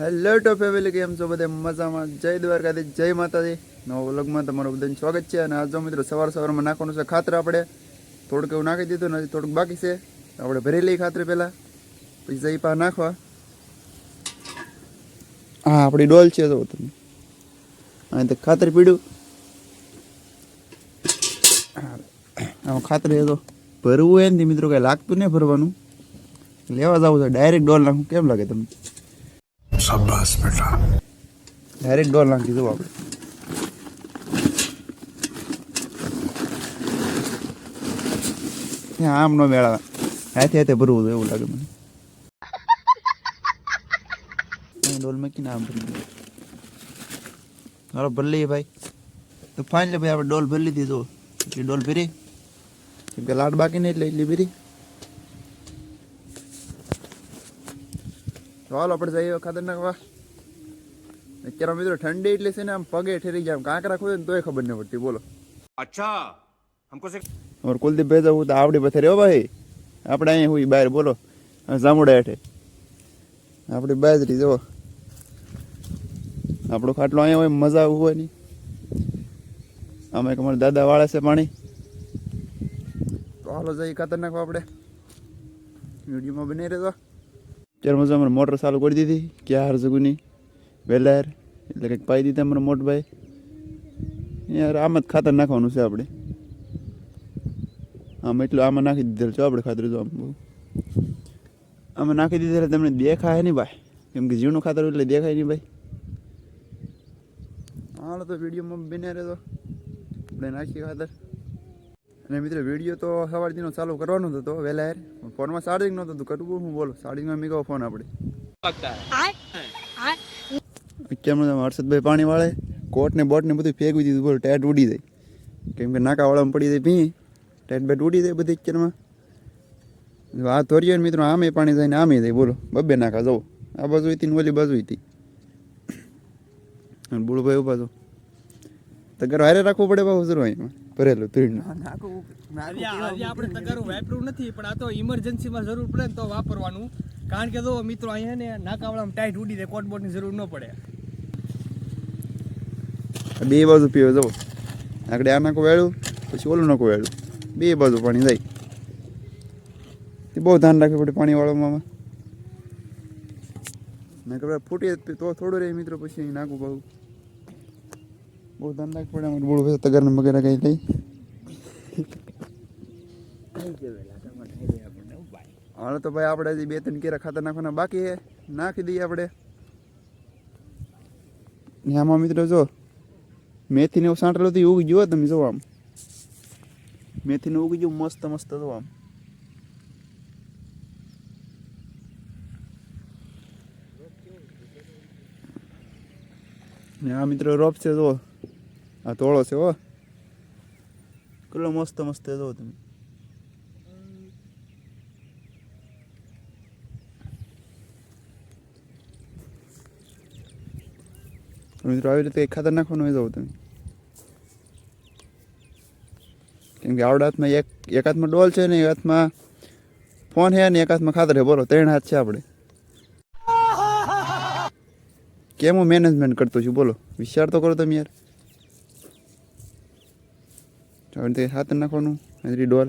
Hello ટો family કેમ છો બધે? મજામાં? જય દ્વારકાથી જય માતાજી. નવા વ્લોગમાં તમારું બધાનું સ્વાગત છે અને આજ મિત્રો સવાર સવારમાં નાખવાનું છે ખાતર આપણે. થોડુંક એવું નાખી દીધું ને થોડુંક બાકી છે. આપણે ભરી લઈએ ખાતર પહેલાં. પછી જઈ પા નાખવા. હા આપણી ડોલ છે જો તમે. અહીં તો ખાતર પીડ્યું. આમાં ખાતર એ તો ભરવું હોય ને મિત્રો કાંઈ લાગતું નહીં ભરવાનું. લેવા જવું છે ડાયરેક્ટ ડોલ નાખું. કેમ લાગે તમને? શાબાશ બેટા. ડાયરેક્ટ ડોલ નાખી દીધું આપણે ત્યાં આમ ન મેળાવે હાથે હાથે ભરવું એવું લાગે મને. ડોલ મૂકીને આમ ભરી હાલો, ભરી લઈએ ભાઈ. તો ફાઇનલી ભાઈ આપણે ડોલ ભરી લીધી તો ડોલ ભરી. કેમ કે લાડ બાકી નહીં એટલે એટલી ભરી. તો હાલો આપણે જઈએ ખાતર નાખવા. અત્યારે મિત્રો ઠંડી એટલે છે ને આમ પગે ઠેરી જાય કાંકરા ખોદે ને તોય ખબર નહીં પડતી. બોલો. અચ્છા હમકો સે ઓર કુલદીપ ભાઈ જવું તો આવડી પથે રહ્યો ભાઈ. આપણે અહીં હોય બહાર બોલો. જામુડા હેઠે. આપણી બાજરી જુઓ. આપણો ખાટલો અહીંયા હોય મજા આવું હોય નહીં. અમે અમારા દાદા વાળે છે પાણી. તો હાલો જઈ ખતરનાક નાખવા આપણે. વિડીયોમાં બની રહેતો ત્યારે મજા અમારે મોટર ચાલુ કરી દીધી ક્યાં જગુની વેલાયર એટલે કંઈક પાઈ દીધા અમારા મોટભાઈ યાર આમ જ ખાતર નાખવાનું છે આપણે આમ એટલું આમાં નાખી દીધેલ છો આપણે ખાતર જો આમ બહુ આમાં નાખી દીધેલ તમને દેખાય નહીં ભાઈ કેમ કે જીવનું ખાતર એટલે દેખાય નહીં ભાઈ હાલો તો વિડીયોમાં બને રહેતો આપણે નાખીએ ખાતર અને મિત્રો વીડિયો તો સવાર દિનો ચાલુ કરવાનો હતો, વહેલા યાર ફોનમાં ચાર્જિંગ નહોતું હતું કરવું હું, બોલો. ચાર્જિંગમાં મીકો ફોન આપણે તમે હર્ષદભાઈ પાણી વાળે કોટ ને બોટ ને બધું ફેંકવી દીધું, બોલો ટેટ ઉડી જાય. કેમ કે નાકાવાળામાં પડી જાય પી ટેટ બેટ ઉડી જાય બધી અત્યારમાં વાત આ ધોરીએ મિત્રો, આમે પાણી જાય ને આમે જાય બોલો. બબ્બે નાકા જવો આ બાજુ હતી ને ઓલી બાજુ હતી. અને બોલુભાઈ ઊભા જો તો ઘર હારે રાખવું પડે બાબુ જરૂર અહીંયા ભરેલું આજે આપણે તગારું વાપરવું નથી પણ આ તો ઇમરજન્સીમાં જરૂર પડે ને તો વાપરવાનું. કારણ કે જો મિત્રો અહીંયા ને નાકાવાળામાં ટાઈટ ઉડી જાય કોટબોટની જરૂર ન પડે. બે બાજુ પીવે જવો આગળ આ નાખો વેળું પછી ઓલું નાખો વેળું. બે બાજુ પાણી જાય. એ બહુ ધ્યાન રાખવું પડે પાણીવાળામાં. વાળવામાં ના કે ફૂટી તો થોડું રહે મિત્રો પછી અહીં નાખવું બહુ બહુ ધ્યાન રાખવું પડે, અમારે બોલું તગર ને વગેરે કઈ લઈ. હાલ તો ભાઈ, આપણે હજી બે ત્રણ કેરા ખાતર નાખવાના બાકી છે. નાખી દઈએ આપણે. આમાં મિત્રો જો, મેથીને એવું સાંટલું હતું ઉગી જુઓ તમે જો આમ. મેથીને ઉગી ગયું, મસ્ત મસ્ત જો આમ. ને આ મિત્રો રોપ છે, જો. આ તોળો છે હો. કેટલો મસ્ત મસ્ત જો તમે. મિત્રો આવી રીતે ખાતર નાખવાનું હોય જવું તમે. કેમ કે આવડા હાથમાં એક એક હાથમાં ડોલ છે ને એક હાથમાં ફોન છે ને એક હાથમાં ખાતર છે. બોલો ત્રણ હાથ છે આપણે. કેમ હું મેનેજમેન્ટ કરતો છું? બોલો વિચાર તો કરો તમે યાર. આવી રીતે ખાતર નાખવાનું એની ડોલ.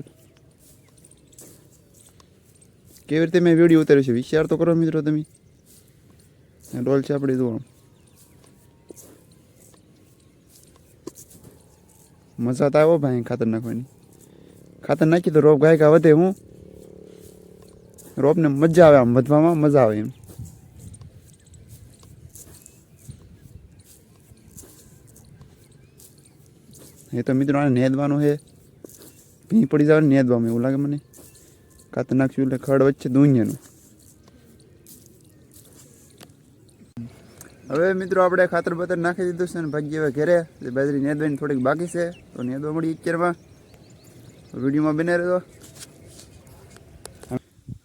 કેવી રીતે મેં વીડિયો ઉતાર્યો છે? વિચાર તો કરો મિત્રો તમે. ડોલ છે આપણી, જુઓ. મજા તો આવ્યો ભાઈ ખાતર નાખવાની. ખાતર નાખી તો રોપ ગાયકા વધે, હું. રોપને મજા આવે આમ વધવામાં, મજા આવે એમ. એ તો મિત્રો આને નેદવાનું છે. ભી પડી જાય નેદવામાં એવું લાગે મને. ખાતર નાખ્યું એટલે ખડ વચ્ચે દુનિયાનું. હવે મિત્રો આપણે ખાતર બતર નાખી દીધું છે અને ભાગ્ય હવે ઘેરે. બાજરી નેદવાની થોડીક બાકી છે, તો નેદવા મળી અત્યારમાં. વિડીયોમાં બને રહેતો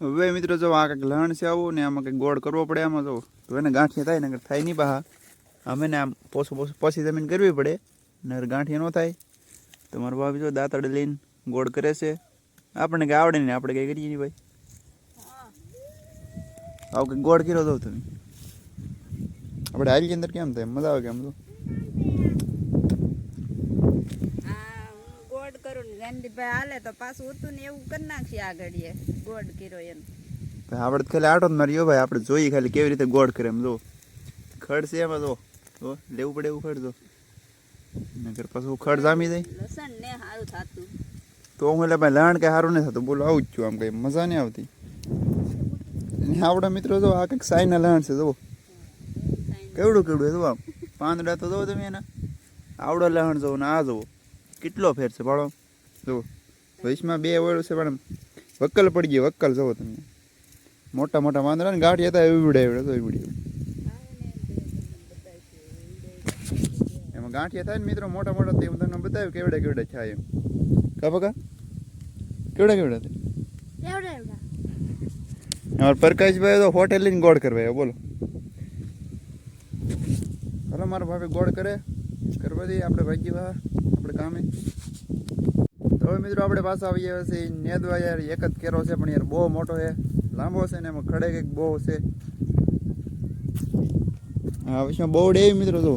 હવે મિત્રો જો આ કંઈક લણ છે આવું ને આમાં કંઈક ગોળ કરવો પડે આમાં જો તો એને ગાંઠિયા થાય ને થાય નહીં બહાર અમે ને આમ પોસું પોસું પોસી જમીન કરવી પડે. ને ગાંઠિયા ન થાય. તો મારો ભાભી જો દાંતડ લઈને ગોળ કરે છે. આપણને કંઈ આવડે નહીં આપણે કંઈ કરીએ નહીં ભાઈ. આવું કંઈક ગોળ કર્યો દઉં તમે. આપણે હાલી અંદર કેમ થાય? મજા આવે કેમ તો? ગોળ કરું ને ગાંધીભાઈ હાલે તો પાછું હતું ને એવું કરી નાખીએ આગળ એ ગોળ કર્યો એમ. આપણે ખાલી આટો જ માર્યો ભાઈ આપણે જોઈએ ખાલી કેવી રીતે ગોળ કરે એમ જો. ખડ છે એમાં જો જો લેવું પડે એવું ખડ જો નગર પાછું ખડ જામી જાય લસણ ને સારું થતું. તો હું એટલે ભાઈ લણ કે સારું નહીં થતું. બોલો આવું જ છું આમ કંઈ મજા નહીં આવતી. આપણા મિત્રો જો આ કંઈક સાઈના લણ છે જુઓ. કેવડું કેવડું જુઓ આમ. પાંદડા તો જુઓ તમે એના. આવડો લહણ જુઓ ને આ જુઓ. કેટલો ફેર છે ભાડો જુઓ. વૈશમાં બે વળ છે પણ વક્કલ પડી ગયો વક્કલ જુઓ તમે. મોટા મોટા પાંદડા ને ગાંઠ હતા એવી વિડે એવડે તો એવી એમાં ગાંઠિયા થાય ને મિત્રો મોટા મોટા તે હું તમને બતાવ્યું કેવડે કેવડા થાય એમ. કા પકા? કેવડા કેવડા થાય? અમારા પ્રકાશભાઈ તો હોટેલ લઈને ગોળ કરવા બોલો. હલો મારા ભાભી ગોળ કરે. કરવા દઈએ આપણે ભાગી ભા આપણે કામે. તો હવે મિત્રો આપણે પાછા આવી ગયા છે નેદવા યાર એક જ કેરો છે પણ યાર બહુ મોટો છે. લાંબો છે ને એમાં ખડે કંઈક બહુ છે. હા વિશમાં બહુ ડેવી મિત્રો જો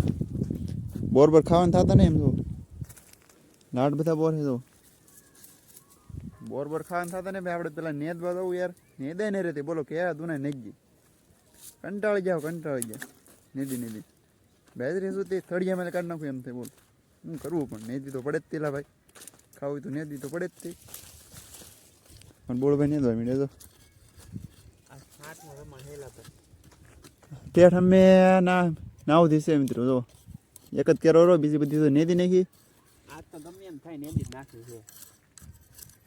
બોર બોર ખાવાનું થતા ને એમ જો લાડ બધા બોર છે તો. બોર બોર ખાવાનું થતા ને ભાઈ આપણે પેલા નેદ જવું યાર. નેદે નહીં રહેતી. બોલો કે દુના ગઈ. કંટાળી જાઓ કંટાળી જાઓ. નેદી નેદી. બાજરી શું તે? થળિયામાં કાઢી નાખું એમ થાય બોલ. શું કરવું પણ? નેદી તો પડે જ તેલા ભાઈ. ખાવું તો નેદી તો પડે જ તે. પણ બોલ ભાઈ નેદવા મીડે તો. ઠેઠ અમે ના નાવ દીશે મિત્રો જો. એક જ કેરો રો બીજી બધી તો નેદી નાખી. આજ તો ગમે એમ થાય નેદી જ નાખવી છે.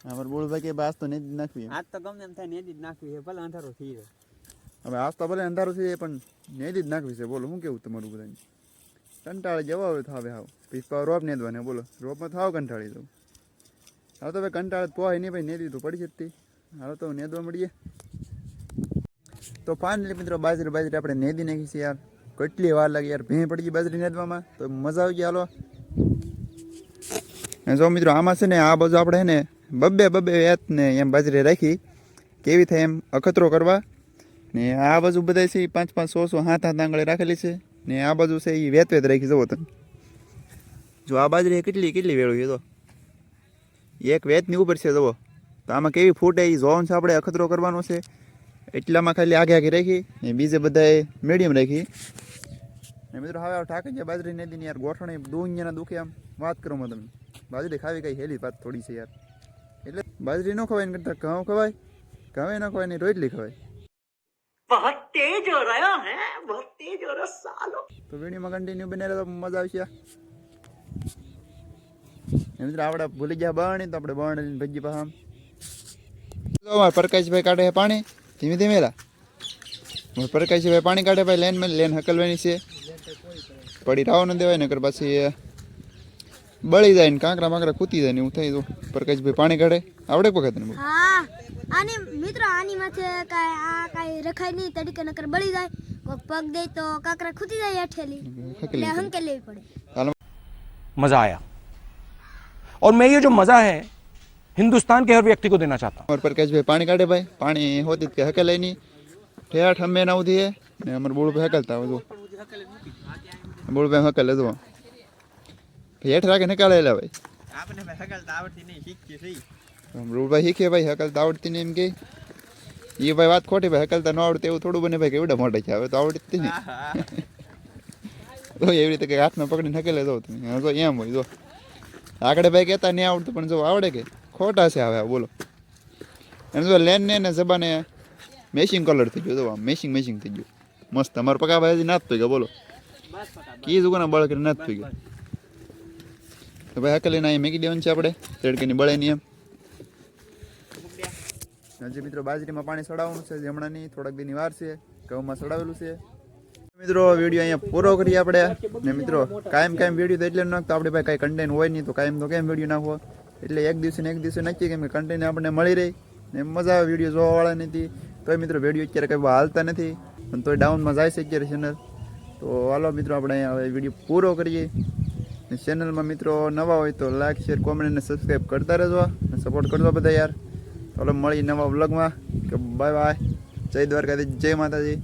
અમાર બોલ ભાઈ કે બાસ તો નેદી જ નાખવી. આજ તો ગમે એમ થાય નેદી જ નાખવી છે ભલે અંધારો થઈ જાય. હવે આજ તો ભલે અંધારું છે પણ નેદી જ નાખવી છે. બોલો શું કેવું તમારું બધાને? કંટાળી જવા હવે થાવે હાવ. પીસપા રોપ નેદવાને બોલો. રોપમાં થાવ કંટાળી જવું હવે તો ભાઈ કંટાળે પોહાય નહીં ભાઈ નેદી તો પડી જતી. હવે તો નેદવા મળીએ. તો ફાઇનલી મિત્રો બાજરી બાજરી આપણે નેદી નાખી છે યાર. કેટલી વાર લાગી યાર ભેં પડી ગઈ બાજરી નેદવામાં તો મજા આવી ગઈ, હાલો. જો મિત્રો, આમાં છે ને, આ બાજુ આપણે ને, બબ્બે બબ્બે વેત ને એમ બાજરી રાખી. કેવી થાય એમ, અખતરો કરવા. ને આ બાજુ બધા છે પાંચ પાંચ સો સો હાથ હાથ આંગળે રાખેલી છે. ને આ બાજુ છે એ વેત વેત રાખી જવો તમે. જો આ બાજરી કેટલી કેટલી વેળું છે તો એક વેતની ઉપર છે જવો તો આમાં કેવી ફૂટે એ ઝોન છે આપણે, અખતરો કરવાનો છે. એટલામાં ખાલી આગે આગે રાખી ને બીજે બધાએ મીડિયમ રાખી. ને મિત્રો હવે આ ઠાકર ગયા બાજરી નદીની યાર ગોઠણે દુનિયાના દુખે આમ વાત કરો માં તમે બાજરી ખાવી કઈ હેલી વાત થોડી છે યાર એટલે બાજરી ન ખવાય ને કરતા ઘઉં ખવાય ઘઉં ન ખવાય ને રોટલી ખવાય बहुत तेज हो रहा है बहुत तेज हो रहा सालो તો વિડીયોમાં કન્ટિન્યુ બને રહે તો મજા આવશે એમ મિત્રો આપણે ભૂલી ગયા બરણી તો આપણે બરણી લઈને ભજી પાછા આમ. જો અમારા પ્રકાશભાઈ કાઢે છે પાણી ધીમે ધીમે લા અમારા પ્રકાશભાઈ પાણી કાઢે ભાઈ લેન લેન હકલવાની છે પડી રાવ ન દેવાય નકર પછી એ બળી જાય ને કાંકરા બાંકરા કૂતી જાય ને એવું થાય તો પ્રકાશભાઈ પાણી કાઢે આવડે વખત ને હા આની મિત્રો આની માથે કાંઈ આ કાંઈ રખાય નહીં તડીકે નકર બળી જાય કોક પગ દે તો કાકરા ખૂટી જાય હેઠેલી એટલે હંકે લેવી પડે હાલો मजा आया और मैं ये जो मजा है हिंदुस्तान के हर व्यक्ति को देना चाहता हूँ અમાર પ્રકાશભાઈ પાણી કાઢે ભાઈ પાણી હોતી જ કે હકેલાય નહીં ઠેઠ અમે ના ઉધી હે ને અમાર બોળભાઈ હકલતા જો બોળભાઈ હકલે જો હેઠ રાખે નકાળે લે ભાઈ. આપણે ભાઈ આવડતી નહીં સહી શીખે ભાઈ હકલતા આવડતી નહીં એમ કે. એ ભાઈ વાત ખોટી ભાઈ હકલતા ન આવડતું એવું થોડું બને ભાઈ કેવડા મોટા છે હવે તો આવડતી નહીં. તો એવી રીતે કે હાથમાં પકડીને હકેલે જો તમે. જો એમ હોય જો. આગળ ભાઈ કહેતા નહીં આવડતું પણ જો આવડે કે. ખોટા છે હવે બોલો. એને જો લેન ને ને જબાને મેચિંગ કલર થઈ ગયો જો આમ મેચિંગ થઈ ગયું. મસ્ત. અમારા પકા ભાઈ નાત થઈ ગયો, બોલો. કી જુગાના બળ કરીને નાથ થઈ ગયો? તો ભાઈ હકલી ના મેકી દેવાનું છે આપણે, તડકેની બળે નહીં એમ. હજી મિત્રો, બાજરીમાં પાણી સડાવવાનું છે હમણાં નહીં થોડાક દીની વાર છે, ઘઉંમાં સડાવેલું છે. મિત્રો, વીડિયો અહીંયા પૂરો કરીએ આપણે. ને મિત્રો, કાયમ કાયમ વીડિયો તો એટલે નાખતો, આપણે ભાઈ કાંઈ કન્ટેન્ટ હોય નહીં, તો કાયમ તો કેમ વીડિયો નાખવો? એટલે એક દિવસે ને એક દિવસે નક્કી કેમ કે કન્ટેન્ટ આપણને મળી રહી, ને મજા આવે વીડિયો જોવાવાળા નથી તોય મિત્રો, વીડિયો અત્યારે કંઈ હાલતા નથી. પણ તોય ડાઉનમાં જાય છે અત્યારે ચેનલ તો હાલો મિત્રો, આપણે હવે વીડિયો પૂરો કરીએ. ને ચેનલમાં મિત્રો નવા હોય તો લાઇક શેર કોમેન્ટ અને સબસ્ક્રાઈબ કરતા રહેજો અને સપોર્ટ કરજો બધા યાર. ચાલો મળી નવા વ્લોગમાં કે બાય બાય જય દ્વારકાથી જય માતાજી.